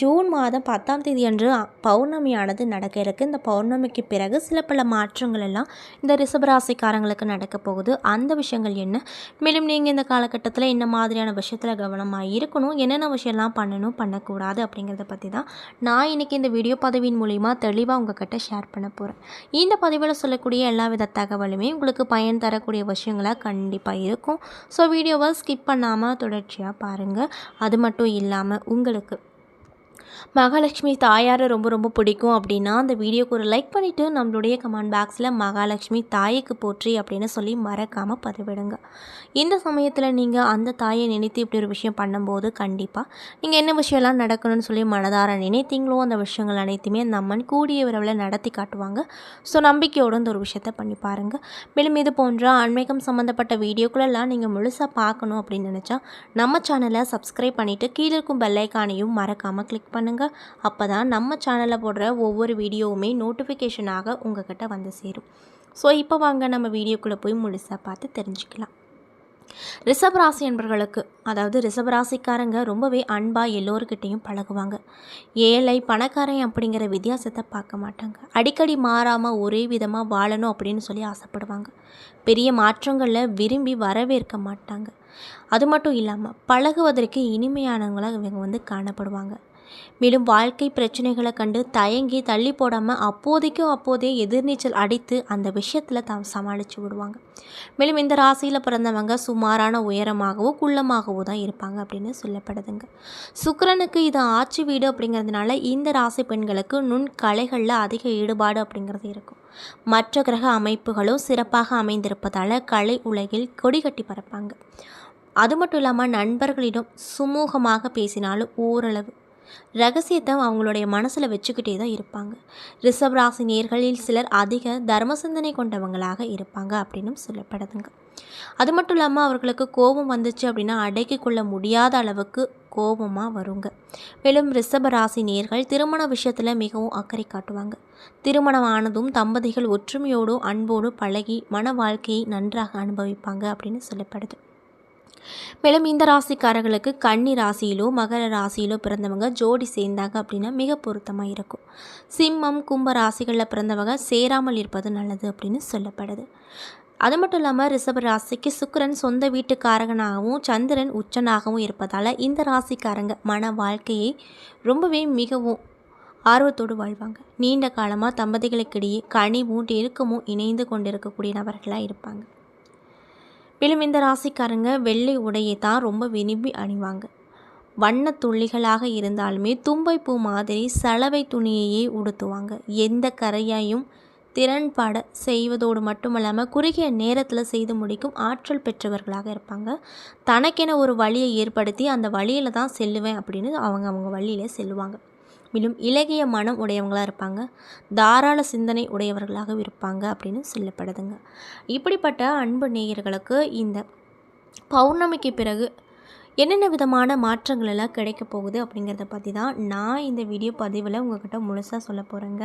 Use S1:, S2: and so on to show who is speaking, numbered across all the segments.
S1: June மாதம் பத்தாம் தேதி அன்று பௌர்ணமியானது நடக்க இருக்கு. இந்த பௌர்ணமிக்கு பிறகு சில பல மாற்றங்கள் எல்லாம் இந்த ரிஷபராசிக்காரங்களுக்கு நடக்க போகுது. அந்த விஷயங்கள் என்ன? மேலும் நீங்கள் இந்த காலகட்டத்தில் என்ன மாதிரியான விஷயத்தில் கவனமாக இருக்கணும்? என்னென்ன விஷயம்லாம் பண்ணணும்? பண்ணக்கூடாது அப்படிங்கிறத பற்றி தான் நான் இன்றைக்கி இந்த வீடியோ பதவியின் மூலிமா தெளிவாக உங்ககிட்ட ஷேர் பண்ண போகிறேன் இந்த பதிவில் சொல்லக்கூடிய எல்லா வித தகவலுமே உங்களுக்கு பயன் தரக்கூடிய விஷயங்களாக கண்டிப்பாக இருக்கும். ஸோ வீடியோவை ஸ்கிப் பண்ணாமல் தொடர்ச்சியாக பாருங்கள் அது மட்டும் இல்லாமல் உங்களுக்கு மகாலட்சுமி தாயாரை ரொம்ப ரொம்ப பிடிக்கும் அப்படின்னா அந்த வீடியோக்கு ஒரு லைக் பண்ணிவிட்டு நம்மளுடைய கமெண்ட் பாக்ஸில் மகாலட்சுமி தாய்க்கு போற்றி அப்படின்னு சொல்லி மறக்காமல் பதிவிடுங்க. இந்த சமயத்தில் நீங்கள் அந்த தாயை நினைத்து இப்படி ஒரு விஷயம் பண்ணும்போது கண்டிப்பாக நீங்கள் என்ன விஷயம்லாம் நடக்கணும்னு சொல்லி மனதார நினைத்தீங்களோ அந்த விஷயங்கள் அனைத்துமே நம்மன் கூடிய விரைவில் நடத்தி காட்டுவாங்க. ஸோ நம்பிக்கையோடு இந்த ஒரு விஷயத்தை பண்ணி பாருங்கள் மேலும் இது போன்ற ஆன்மீகம் சம்மந்தப்பட்ட வீடியோக்களெல்லாம் நீங்கள் முழுசாக பார்க்கணும் அப்படின்னு நினச்சா நம்ம சேனலை சப்ஸ்கிரைப் பண்ணிவிட்டு கீழே இருக்கும் பெல்லைக்கானையும் மறக்காமல் கிளிக் பண்ணுங்கள் அப்போ தான் நம்ம சேனலில் போடுற ஒவ்வொரு வீடியோவுமே நோட்டிஃபிகேஷனாக உங்ககிட்ட வந்து சேரும். ஸோ இப்போ வாங்க நம்ம வீடியோக்குள்ளே போய் முழுசாக பார்த்து தெரிஞ்சுக்கலாம். ரிஷப ராசி என்பர்களுக்கு அதாவது ரிஷப ராசிக்காரங்க ரொம்பவே அன்பாக எல்லோருக்கிட்டேயும் பழகுவாங்க. ஏழை பணக்காரன் அப்படிங்கிற வித்தியாசத்தை பார்க்க மாட்டாங்க. அடிக்கடி மாறாமல் ஒரே விதமாக வாழணும் அப்படின்னு சொல்லி ஆசைப்படுவாங்க. பெரிய மாற்றங்களில் விரும்பி வரவேற்க மாட்டாங்க. அது மட்டும் இல்லாமல் பழகுவதற்கு இனிமையானவங்களாக இவங்க வந்து காணப்படுவாங்க. மேலும் வாழ்க்கை பிரச்சனைகளை கண்டு தயங்கி தள்ளி போடாமல் அப்போதைக்கும் அப்போதே எதிர்நீச்சல் அடித்து அந்த விஷயத்தில் தாம் சமாளித்து விடுவாங்க. மேலும் இந்த ராசியில் பிறந்தவங்க சுமாரான உயரமாகவோ குள்ளமாகவோ தான் இருப்பாங்க அப்படின்னு சொல்லப்படுதுங்க. சுக்கரனுக்கு இது ஆட்சி வீடு அப்படிங்கிறதுனால இந்த ராசி பெண்களுக்கு நுண் கலைகளில் அதிக ஈடுபாடு அப்படிங்கிறது இருக்கும். மற்ற கிரக அமைப்புகளும் சிறப்பாக அமைந்திருப்பதால் கலை உலகில் கொடி கட்டி பறப்பாங்க. அது மட்டும் இல்லாமல் நண்பர்களிடம் சுமூகமாக பேசினாலும் ஓரளவு ரகசியத்தை அவங்களுடைய மனசில் வச்சுக்கிட்டே தான் இருப்பாங்க. ரிஷப் ராசி நேர்களில் சிலர் அதிக தர்ம சிந்தனை கொண்டவங்களாக இருப்பாங்க அப்படின்னும் சொல்லப்படுதுங்க. அது மட்டும் இல்லாமல் அவர்களுக்கு கோபம் வந்துச்சு அப்படின்னா அடக்கி கொள்ள முடியாத அளவுக்கு கோபமாக வருங்க. மேலும் ரிஷப ராசி நேர்கள் திருமண விஷயத்தில் மிகவும் அக்கறை காட்டுவாங்க. திருமணம் ஆனதும் தம்பதிகள் ஒற்றுமையோடும் அன்போடு பழகி மன வாழ்க்கையை நன்றாக அனுபவிப்பாங்க அப்படின்னு சொல்லப்படுது. மேலும் இந்த ராசிக்காரர்களுக்கு கன்னி ராசியிலோ மகர ராசியிலோ பிறந்தவங்க ஜோடி சேர்ந்தாங்க அப்படின்னா மிக பொருத்தமாக இருக்கும். சிம்மம் கும்ப ராசிகளில் பிறந்தவங்க சேராமல் இருப்பது நல்லது அப்படின்னு சொல்லப்படுது. அது மட்டும் இல்லாமல் ரிஷப ராசிக்கு சுக்கரன் சொந்த வீட்டுக்காரகனாகவும் சந்திரன் உச்சனாகவும் இருப்பதால் இந்த ராசிக்காரங்க மன வாழ்க்கையை ரொம்பவே மிகவும் ஆர்வத்தோடு வாழ்வாங்க. நீண்ட காலமாக தம்பதிகளுக்கிடையே கனிவும் நெருக்கமும் இணைந்து கொண்டிருக்கக்கூடிய நபர்களாக இருப்பாங்க. மேலும் இந்த ராசிக்காரங்க வெள்ளை உடையை தான் ரொம்ப விரும்பி அணிவாங்க. வண்ணத் துள்ளிகளாக இருந்தாலுமே தும்பை பூ மாதிரி சலவை துணியையே உடுத்துவாங்க. எந்த கரையையும் திறன்பட செய்வதோடு மட்டுமல்லாமல் குறுகிய நேரத்தில் செய்து முடிக்கும் ஆற்றல் பெற்றவர்களாக இருப்பாங்க. தனக்கென ஒரு வழியை ஏற்படுத்தி அந்த வழியில் தான் செல்லுவேன் அப்படின்னு அவங்க அவங்க வழியிலே செல்லுவாங்க. மேலும் இலகிய மனம் உடையவங்களாக இருப்பாங்க. தாராள சிந்தனை உடையவர்களாக இருப்பாங்க அப்படின்னு சொல்லப்படுதுங்க. இப்படிப்பட்ட அன்பு நேயர்களுக்கு இந்த பௌர்ணமிக்கு பிறகு என்னென்ன விதமான மாற்றங்கள் எல்லாம் கிடைக்க போகுது அப்படிங்கிறத பற்றி தான் நான் இந்த வீடியோ பதிவில் உங்கள்கிட்ட முழுசாக சொல்ல போகிறேங்க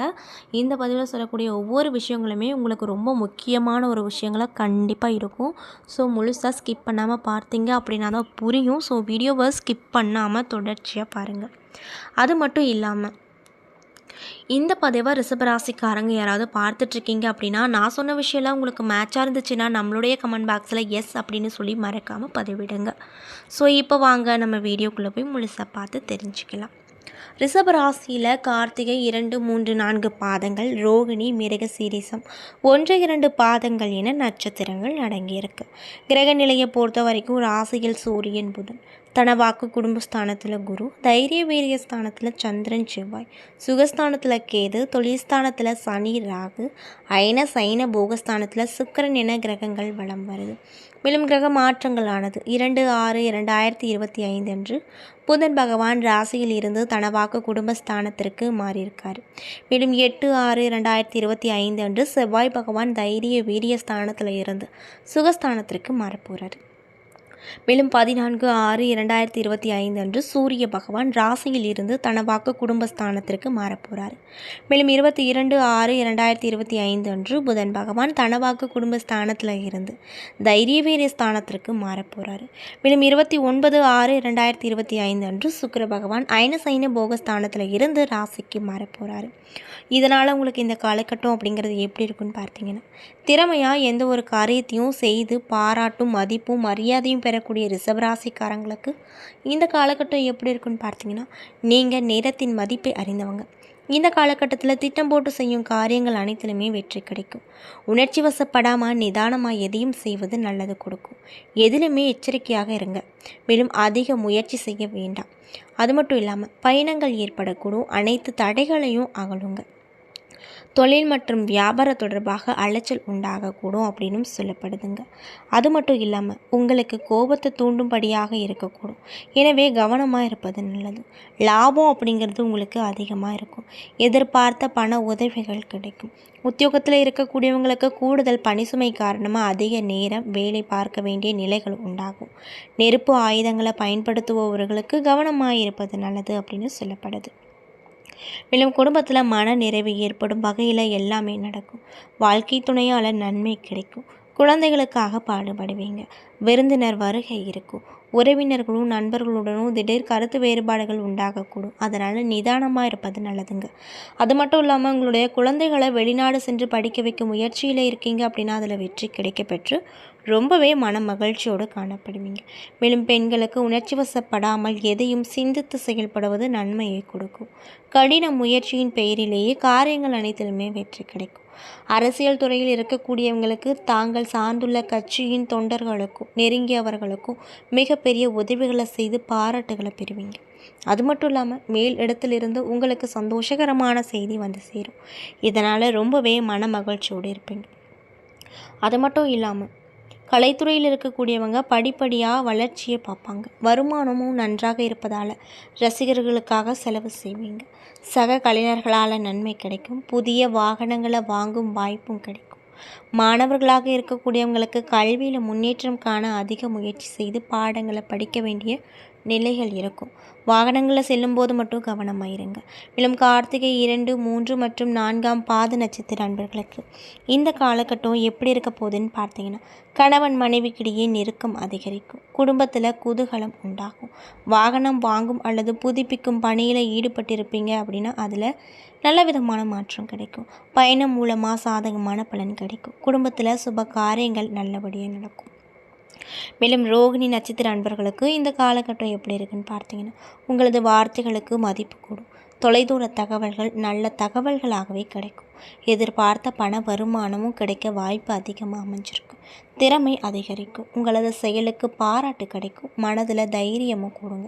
S1: இந்த பதிவில் சொல்லக்கூடிய ஒவ்வொரு விஷயங்களுமே உங்களுக்கு ரொம்ப முக்கியமான ஒரு விஷயங்களாக கண்டிப்பாக இருக்கும். ஸோ முழுசாக ஸ்கிப் பண்ணாமல் பார்த்தீங்க அப்படின்னா தான் புரியும். ஸோ வீடியோவை ஸ்கிப் பண்ணாமல் தொடர்ச்சியாக பாருங்கள் அது மட்டும் இல்லாமல் இந்த பதிவை ரிசபராசிக்காரங்க யாராவது பார்த்துட்ருக்கீங்க அப்படின்னா நான் சொன்ன விஷயம்லாம் உங்களுக்கு மேட்சாக இருந்துச்சுன்னா நம்மளுடைய கமெண்ட் பாக்ஸில் எஸ் அப்படின்னு சொல்லி மறக்காமல் பதிவிடுங்க. ஸோ இப்போ வாங்க நம்ம வீடியோக்குள்ளே போய் முழுசாக பார்த்து தெரிஞ்சுக்கலாம். ரிஷபராசியில் கார்த்திகை இரண்டு மூன்று நான்கு பாதங்கள் ரோகிணி மிருக சீரிசம். ஒன்று இரண்டு பாதங்கள் என நட்சத்திரங்கள் அடங்கியிருக்கு. கிரக நிலையை பொறுத்த வரைக்கும் ராசியில் சூரியன் புதன். தனவாக்கு குடும்பஸ்தானத்தில் குரு தைரிய வீரிய ஸ்தானத்தில் சந்திரன் செவ்வாய் சுகஸ்தானத்தில் கேது தொழில்ஸ்தானத்தில் சனி ராகு அயன சைன போகஸ்தானத்தில் சுக்கரன் என கிரகங்கள் வலம் வருது மேலும் கிரக மாற்றங்களானது இரண்டு ஆறு இரண்டாயிரத்தி இருபத்தி ஐந்து அன்று புதன் பகவான் ராசியில் இருந்து தனவாக்கு குடும்பஸ்தானத்திற்கு மாறியிருக்கார் மேலும் எட்டு ஆறு இரண்டாயிரத்தி இருபத்தி ஐந்து அன்று செவ்வாய் பகவான் தைரிய வீரிய ஸ்தானத்தில் இருந்து சுகஸ்தானத்திற்கு மாறப்போகிறார் மேலும் பதினான்கு ஆறு இரண்டாயிரத்தி இருபத்தி ஐந்து அன்று சூரிய பகவான் ராசியில் இருந்து தனவாக்கு குடும்பஸ்தானத்திற்கு மாறப்போகிறார் மேலும் இருபத்தி இரண்டு ஆறு இரண்டாயிரத்தி இருபத்தி ஐந்து அன்று புதன் பகவான் தனவாக்கு குடும்பஸ்தானத்தில் இருந்து தைரியவீர ஸ்தானத்திற்கு மாறப்போகிறார் மேலும் இருபத்தி ஒன்பது ஆறு இரண்டாயிரத்தி இருபத்தி ஐந்து அன்று சுக்கிர பகவான் ஐன சைன போகஸ்தானத்தில் இருந்து ராசிக்கு மாறப்போகிறார் இதனால் உங்களுக்கு இந்த காலகட்டம் அப்படிங்கிறது எப்படி இருக்குன்னு பார்த்தீங்கன்னா திறமையாக எந்த ஒரு காரியத்தையும் செய்து பாராட்டும் மதிப்பும் மரியாதையும் பெறக்கூடிய ரிசவராசிக்காரங்களுக்கு இந்த காலகட்டம் எப்படி இருக்குன்னு பார்த்தீங்கன்னா நீங்கள் நேரத்தின் மதிப்பை அறிந்தவங்க. இந்த காலகட்டத்தில் திட்டம் போட்டு செய்யும் காரியங்கள் அனைத்திலுமே வெற்றி கிடைக்கும். உணர்ச்சி வசப்படாமல் நிதானமாக எதையும் செய்வது நல்லது கொடுக்கும். எதிலுமே எச்சரிக்கையாக இருங்க. மேலும் அதிக முயற்சி செய்ய வேண்டாம். அது மட்டும் இல்லாமல் பயணங்கள் ஏற்படக்கூடும். அனைத்து தடைகளையும் அகலுங்கள் தொழில் மற்றும் வியாபாரம் தொடர்பாக அலைச்சல் உண்டாகக்கூடும் அப்படின்னும் சொல்லப்படுதுங்க. அது மட்டும் இல்லாமல் உங்களுக்கு கோபத்தை தூண்டும்படியாக இருக்கக்கூடும். எனவே கவனமாக இருப்பது நல்லது. லாபம் அப்படிங்கிறது உங்களுக்கு அதிகமாக இருக்கும். எதிர்பார்த்த பண உதவிகள் கிடைக்கும். உத்தியோகத்தில் இருக்கக்கூடியவங்களுக்கு கூடுதல் பணிசுமை காரணமாக அதிக நேரம் வேலை பார்க்க வேண்டிய நிலைகள் உண்டாகும். நெருப்பு ஆயுதங்களை பயன்படுத்துபவர்களுக்கு கவனமாக இருப்பது நல்லது அப்படின்னு சொல்லப்படுது. மேலும் குடும்பத்தில் மன நிறைவு ஏற்படும் வகையில் எல்லாமே நடக்கும். வாழ்க்கை துணையால் நன்மை கிடைக்கும். குழந்தைகளுக்காக பாடுபடுவீங்க. விருந்தினர் வருகை இருக்கும். உறவினர்களும் நண்பர்களுடனும் திடீர் கருத்து வேறுபாடுகள் உண்டாகக்கூடும். அதனால் நிதானமாக இருப்பது நல்லதுங்க. அது மட்டும் இல்லாமல் உங்களுடைய குழந்தைகளை வெளிநாடு சென்று படிக்க வைக்க முயற்சியில் இருக்கீங்க அப்படின்னா அதில் வெற்றி கிடைக்க பெற்று ரொம்பவே மன மகிழ்ச்சியோடு காணப்படுவீங்க. மேலும் பெண்களுக்கு உணர்ச்சி வசப்படாமல் எதையும் சிந்தித்து செயல்படுவது நன்மையை கொடுக்கும். கடின முயற்சியின் பெயரிலேயே காரியங்கள் அனைத்திலுமே வெற்றி கிடைக்கும். அரசியல் துறையில் இருக்கக்கூடியவங்களுக்கு தாங்கள் சார்ந்துள்ள கட்சியின் தொண்டர்களுக்கும் நெருங்கியவர்களுக்கும் மிகப்பெரிய உதவிகளை செய்து பாராட்டுகளை பெறுவீங்க. அது மட்டும் இல்லாமல் மேல் இடத்திலிருந்து உங்களுக்கு சந்தோஷகரமான செய்தி வந்து சேரும். இதனால் ரொம்பவே மன மகிழ்ச்சியோடு இருப்பீங்க. அது மட்டும் இல்லாமல் கலைத்துறையில் இருக்கக்கூடியவங்க படிப்படியாக வளர்ச்சியை பார்ப்பாங்க. வருமானமும் நன்றாக இருப்பதால் ரசிகர்களுக்காக செலவு செய்வீங்க. சக கலைஞர்களால் நன்மை கிடைக்கும். புதிய வாகனங்களை வாங்கும் வாய்ப்பும் கிடைக்கும். மாணவர்களாக இருக்கக்கூடியவங்களுக்கு கல்வியில் முன்னேற்றம் காண அதிக முயற்சி செய்து பாடங்களை படிக்க வேண்டிய நிலைகள் இருக்கும். வாகனங்களில் செல்லும்போது மட்டும் கவனமாக இருங்க மேலும் கார்த்திகை இரண்டு மூன்று மற்றும் நான்காம் பாத நட்சத்திர அன்பர்களுக்கு இந்த காலகட்டம் எப்படி இருக்க போகுதுன்னு பார்த்தீங்கன்னா கணவன் மனைவிக்கிடையே நெருக்கம் அதிகரிக்கும். குடும்பத்தில் குதூகலம் உண்டாகும். வாகனம் வாங்கும் அல்லது புதுப்பிக்கும் பணியில் ஈடுபட்டிருப்பீங்க அப்படின்னா அதில் நல்ல விதமான மாற்றம் கிடைக்கும். பயணம் மூலமாக சாதகமான பலன் கிடைக்கும். குடும்பத்தில் சுப காரியங்கள் நல்லபடியாக நடக்கும். மேலும் ரோகிணி நட்சத்திர அன்பர்களுக்கு இந்த காலகட்டம் எப்படி இருக்குன்னு பார்த்தீங்கன்னா உங்களது வார்த்தைகளுக்கு மதிப்பு கூடும். தொலைதூர தகவல்கள் நல்ல தகவல்களாகவே கிடைக்கும். எதிர்பார்த்த பண வருமானமும் கிடைக்க வாய்ப்பு அதிகமாக அமைஞ்சிருக்கும். திறமை அதிகரிக்கும். உங்களது செயலுக்கு பாராட்டு கிடைக்கும். மனதில் தைரியமும் கூடுங்க.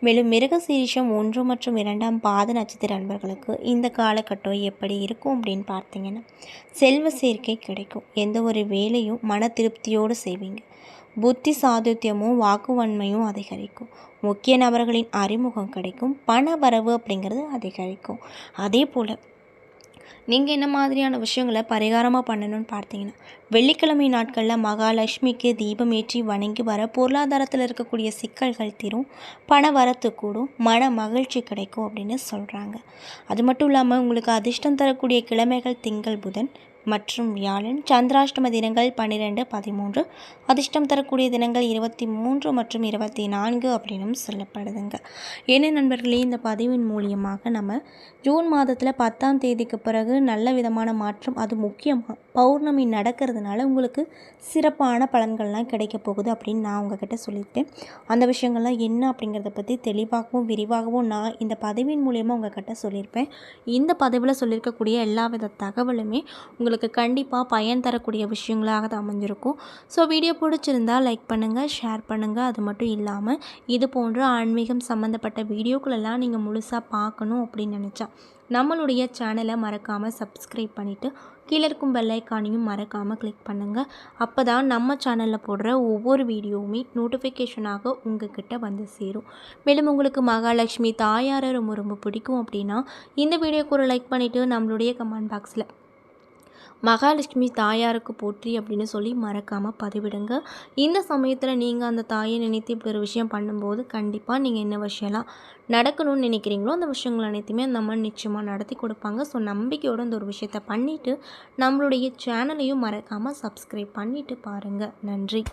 S1: மேலும் மிருகசீரிஷம் ஒன்று மற்றும் இரண்டாம் பாத நட்சத்திர அன்பர்களுக்கு இந்த காலகட்டம் எப்படி இருக்கும் அப்படின்னு பார்த்தீங்கன்னா செல்வ சேர்க்கை கிடைக்கும். எந்த ஒரு வேலையும் மன திருப்தியோடு செய்வீங்க. புத்தி சாதுத்தியமும் வாக்குவன்மையும் அதிகரிக்கும். முக்கிய நபர்களின் அறிமுகம் கிடைக்கும். பண வரவு அப்படிங்கிறது அதிகரிக்கும். அதே போல் நீங்கள் என்ன மாதிரியான விஷயங்களை பரிகாரமாக பண்ணணும்னு பார்த்தீங்கன்னா வெள்ளிக்கிழமை நாட்களில் மகாலட்சுமிக்கு தீபம் ஏற்றி வணங்கி வர பொருளாதாரத்தில் இருக்கக்கூடிய சிக்கல்கள் தீரும். பண வரத்து கூடும். மன மகிழ்ச்சி கிடைக்கும் அப்படின்னு சொல்கிறாங்க அது மட்டும் இல்லாமல் உங்களுக்கு அதிர்ஷ்டம் தரக்கூடிய கிழமைகள் திங்கள் புதன் மற்றும் வியாழன் சந்திராஷ்டம தினங்கள் பன்னிரெண்டு பதிமூன்று. அதிர்ஷ்டம் தரக்கூடிய தினங்கள் இருபத்தி மூன்று மற்றும் இருபத்தி நான்கு அப்படின்னும் சொல்லப்படுதுங்க. என்ன நண்பர்களே இந்த பதிவின் மூலியமாக நம்ம ஜூன் மாதத்தில் பத்தாம் தேதிக்கு பிறகு நல்ல விதமான மாற்றம் அது முக்கியமாக பௌர்ணமி நடக்கிறதுனால உங்களுக்கு சிறப்பான பலன்கள்லாம் கிடைக்க போகுது அப்படின்னு நான் உங்ககிட்ட சொல்லியிருக்கேன். அந்த விஷயங்கள்லாம் என்ன அப்படிங்கிறத பற்றி தெளிவாகவும் விரிவாகவும் நான் இந்த பதிவின் மூலியமாக உங்ககிட்ட சொல்லியிருப்பேன். இந்த பதிவில் சொல்லியிருக்கக்கூடிய எல்லா வித தகவலுமே உங்களுக்கு உங்களுக்கு கண்டிப்பாக பயன் தரக்கூடிய விஷயங்களாக தான் அமைஞ்சிருக்கும். ஸோ வீடியோ பிடிச்சிருந்தா லைக் பண்ணுங்கள் ஷேர் பண்ணுங்கள் அது மட்டும் இல்லாமல் இது போன்ற ஆன்மீகம் சம்மந்தப்பட்ட வீடியோக்களெல்லாம் நீங்கள் முழுசாக பார்க்கணும் அப்படின்னு நினச்சா நம்மளுடைய சேனலை மறக்காமல் சப்ஸ்கிரைப் பண்ணிவிட்டு கீழே இருக்கும் பெல்லைக்கானையும் மறக்காமல் கிளிக் பண்ணுங்கள் அப்போ தான் நம்ம சேனலில் போடுற ஒவ்வொரு வீடியோவுமே நோட்டிஃபிகேஷனாக உங்ககிட்ட வந்து சேரும். மேலும் உங்களுக்கு மகாலட்சுமி தாயாரை ரொம்ப ரொம்ப பிடிக்கும் அப்படின்னா இந்த வீடியோக்கு ஒரு லைக் பண்ணிவிட்டு நம்மளுடைய கமெண்ட் பாக்ஸில் மகாலட்சுமி தாயாருக்கு போற்றி அப்படின்னு சொல்லி மறக்காமல் பதிவிடுங்க. இந்த சமயத்தில் நீங்கள் அந்த தாயை நினைத்து இப்படி ஒரு விஷயம் பண்ணும்போது கண்டிப்பாக நீங்கள் என்ன விஷயம்லாம் நடக்கணும்னு நினைக்கிறீங்களோ அந்த விஷயங்கள் அனைத்துமே அந்த அம்மா நிச்சயமாக நடத்தி கொடுப்பாங்க. ஸோ நம்பிக்கையோடு இந்த ஒரு விஷயத்த பண்ணிவிட்டு நம்மளுடைய சேனலையும் மறக்காமல் சப்ஸ்கிரைப் பண்ணிவிட்டு பாருங்கள் நன்றி.